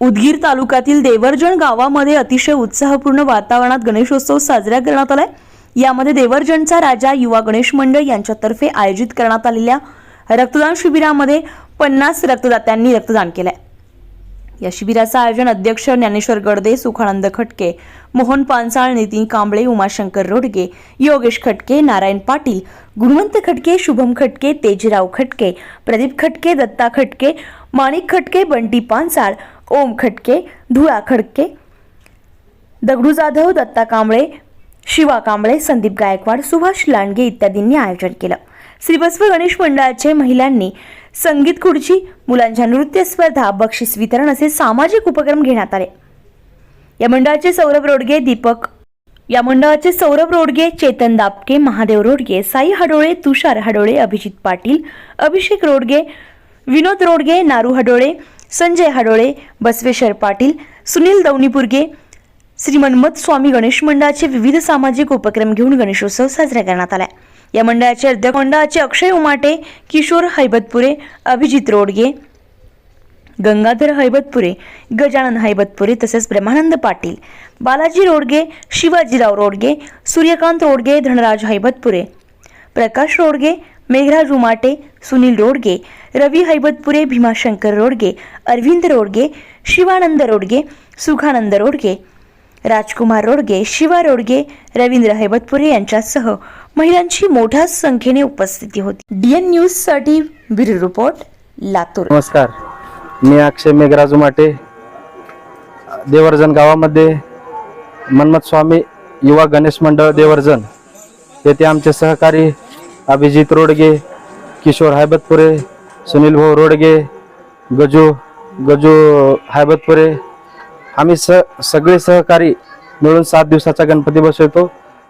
उदगीर तालुक्यातील देवर्जण गावामध्ये अतिशय उत्साहपूर्ण वातावरणात गणेशोत्सव साजरा करण्यात आलाय. यामध्ये देवर्जनचा राजा युवा गणेश मंडळ यांच्यातर्फे आयोजित करण्यात आलेल्या रक्तदान शिबिरामध्ये पन्नास रक्तदात्यांनी रक्तदान केलंय. या शिबिराचं आयोजन अध्यक्ष ज्ञानेश्वर गडदे सुखानंद खटके मोहन पानसाळ नितीन कांबळे उमाशंकर रोडगे योगेश खटके नारायण पाटील गुणवंत खटके शुभम खटके तेजराव खटके प्रदीप खटके दत्ता खटके माणिक खटके बंटी पानसाळ ओम खटके धुळा खडके दगडू जाधव दत्ता कांबळे शिवा कांबळे संदीप गायकवाड सुभाष लांडगे इत्यादींनी आयोजन केलं. श्रीबस्व गणेश मंडळाचे महिलांनी संगीत खुर्ची मुलांच्या नृत्य स्पर्धा बक्षीस वितरण असे सामाजिक उपक्रम घेण्यात आले. या मंडळाचे सौरभ रोडगे दीपक या मंडळाचे सौरभ रोडगे चेतन दापके महादेव रोडगे साई हडोळे तुषार हडोळे अभिजित पाटील अभिषेक रोडगे विनोद रोडगे नारू हडोळे संजय हाडोळे बसवेश्वर पाटील सुनील दौनीपुरगे श्री मन्मथ स्वामी गणेश मंडळाचे विविध सामाजिक उपक्रम घेऊन गणेशोत्सव साजरा करण्यात आला या मंडळाचे अध्यक्ष मंडळाचे अक्षय उमाटे किशोर हैबतपुरे अभिजित रोडगे गंगाधर हैबतपुरे गजानन हैबतपुरे तसेच ब्रह्मानंद पाटील बालाजी रोडगे शिवाजीराव रोडगे सूर्यकांत रोडगे धनराज हैबतपुरे प्रकाश रोडगे मेघराज उमाटे सुनील रोडगे रवी हैबतपुरे भीमाशंकर रोडगे अरविंद रोडगे शिवानंद रोडगे सुखानंद रोडगे राजकुमार रोडगे शिवा रोडगे रवींद्र हैबतपुरे यांच्यासह महिलांची मोठ्या संख्येने उपस्थिती होती. डीएन न्यूजसाठी ब्युरो रिपोर्ट लातूर. नमस्कार. मी अक्षय मेघराज उमाटे. देवर्जन गावामध्ये मन्मथ स्वामी युवा गणेश मंडळ देवर्जन येथे आमचे सहकारी अभिजित रोडगे किशोर हायबतपुरे सुनील भाऊ रोडगे गजू गजू हायबतपुरे. आम्ही स सगळे सहकारी मिळून सात दिवसाचा गणपती बसवतो.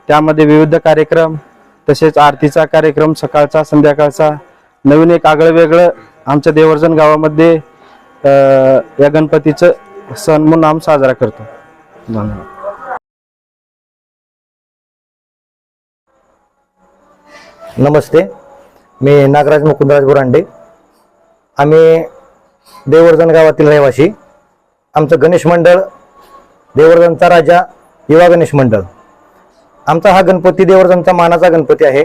त्यामध्ये विविध कार्यक्रम तसेच आरतीचा कार्यक्रम सकाळचा संध्याकाळचा. नवीन एक आगळं वेगळं आमच्या देवर्जन गावामध्ये या गणपतीचं सण म्हणून आम्ही साजरा करतो. धन्यवाद. नमस्ते. मी नागराज मुकुंदराज बुरांडे आम्ही देवर्धन गावातील रहिवासी आमचं गणेश मंडळ देवर्धनचा राजा युवा गणेश मंडळ. आमचा हा गणपती देवर्धनचा मानाचा गणपती आहे.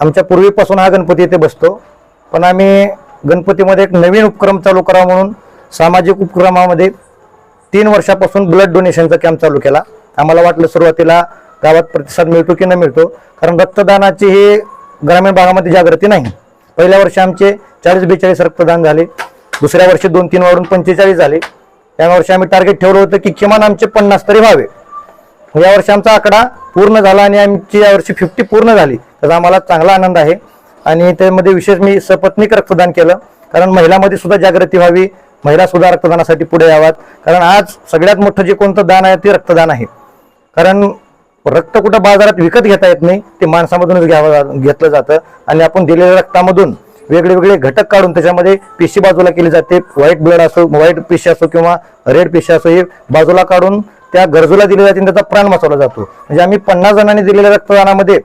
आमच्या पूर्वीपासून हा गणपती इथे बसतो. पण आम्ही गणपतीमध्ये एक नवीन उपक्रम चालू करावा म्हणून सामाजिक उपक्रमामध्ये तीन वर्षापासून ब्लड डोनेशनचा कॅम्प चालू केला. आम्हाला वाटलं सुरुवातीला गावात प्रतिसाद मिळतो की न मिळतो कारण रक्तदानाची ही ग्रामीण भागामध्ये जागृती नाही. पहिल्या वर्षी आमचे चाळीस बेचाळीस रक्तदान झाले दुसऱ्या वर्षी दोन तीन वरून पंचेचाळीस झाले. या वर्षी आम्ही टार्गेट ठेवलं होतं की किमान आमचे पन्नास तरी व्हावे. यावर्षी आमचा आकडा पूर्ण झाला आणि आमची यावर्षी फिफ्टी पूर्ण झाली. त्याचा आम्हाला चांगला आनंद आहे. आणि त्यामध्ये विशेष मी सपत्निक रक्तदान केलं कारण महिलामध्ये सुद्धा जागृती व्हावी महिला सुद्धा रक्तदानासाठी पुढे याव्यात. कारण आज सगळ्यात मोठं जे कोणतं दान आहे ते रक्तदान आहे. कारण रक्त कुठं बाजारात विकत घेता येत नाही ते माणसामधूनच घ्यावं घेतलं जातं. आणि आपण दिलेल्या रक्तामधून वेगळे वेगळे घटक काढून त्याच्यामध्ये पेशी बाजूला केली जाते. व्हाईट ब्लड असो व्हाईट पेशी असो किंवा रेड पेशी असो हे बाजूला काढून त्या गरजूला दिली जाते आणि त्याचा प्राण वाचवला जातो. म्हणजे आम्ही पन्नास जणांनी दिलेल्या रक्तदानामध्ये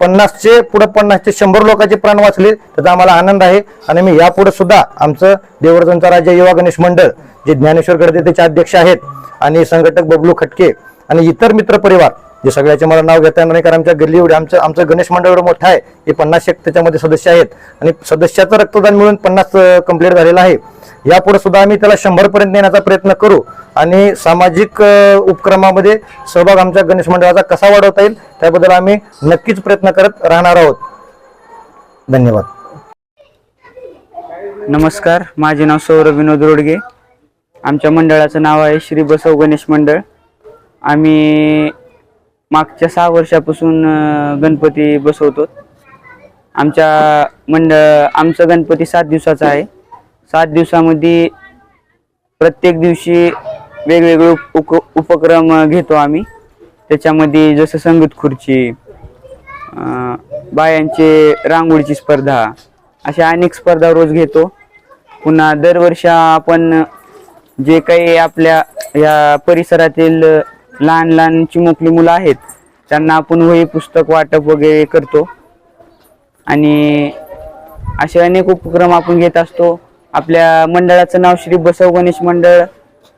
पन्नासचे पुढे पन्नासचे शंभर लोकांचे प्राण वाचले त्याचा आम्हाला आनंद आहे. आणि मी यापुढे सुद्धा आमचं देवर्जनचा राज्य युवा गणेश मंडळ जे ज्ञानेश्वर गडदे त्याचे अध्यक्ष आहेत आणि संघटक बबलू खटके आणि इतर मित्र परिवार जे सगळ्याचे मला नाव घेता येणार नाही कारण आमच्या गल्ली एवढे आमचं आमचं गणेश मंडळ एवढं मोठं आहे हे पन्नास एक त्याच्यामध्ये सदस्य आहेत. आणि सदस्याचं रक्तदान मिळून पन्नास कंप्लीट झालेलं आहे. यापुढे सुद्धा आम्ही त्याला शंभर पर्यंत नेण्याचा प्रयत्न करू आणि सामाजिक उपक्रमामध्ये सहभाग आमच्या गणेश मंडळाचा कसा वाढवता येईल त्याबद्दल आम्ही नक्कीच प्रयत्न करत राहणार आहोत. धन्यवाद. नमस्कार माझे नाव सौरभ विनोद रोडगे. आमच्या मंडळाचं नाव आहे श्री बसव गणेश मंडळ. आम्ही मागच्या सहा वर्षापासून गणपती बसवतो. आमच्या मंडळ आमचं गणपती सात दिवसाचा आहे. सात दिवसामध्ये प्रत्येक दिवशी वेगवेगळे उप उक- उपक्रम घेतो आम्ही. त्याच्यामध्ये जसं संगीत खुर्ची बायांचे रांगोळीची स्पर्धा अशा अनेक स्पर्धा रोज घेतो. पुन्हा दरवर्षी आपण जे काही आपल्या या परिसरातील लहान लहान चिमुकली मुलं आहेत त्यांना आपण वही पुस्तक वाटप वगैरे करतो. आणि असे अनेक उपक्रम आपण घेत असतो. आपल्या मंडळाचं नाव श्री बसव गणेश मंडळ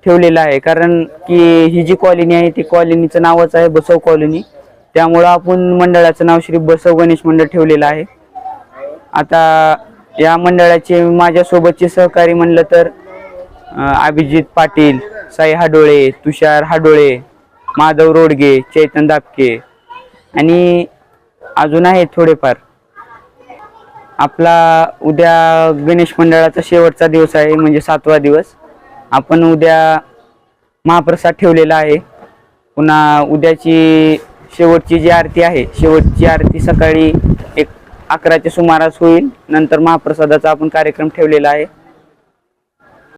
ठेवलेलं आहे. कारण की ही जी कॉलनी आहे ती कॉलनीचं नावच आहे बसव कॉलनी. त्यामुळं आपण मंडळाचं नाव श्री बसव गणेश मंडळ ठेवलेलं आहे. आता या मंडळाचे माझ्यासोबतचे सहकारी म्हणलं तर अभिजित पाटील साई हाडोळे तुषार हाडोळे माधव रोडगे चैतन दापके आणि अजून आहे थोडेफार. आपला उद्या गणेश मंडळाचा शेवटचा दिवस आहे म्हणजे सातवा दिवस. आपण उद्या महाप्रसाद ठेवलेला आहे. पुन्हा उद्याची शेवटची जी आरती आहे शेवटची आरती सकाळी एक अकराच्या सुमारास होईल. नंतर महाप्रसादाचा आपण कार्यक्रम ठेवलेला आहे.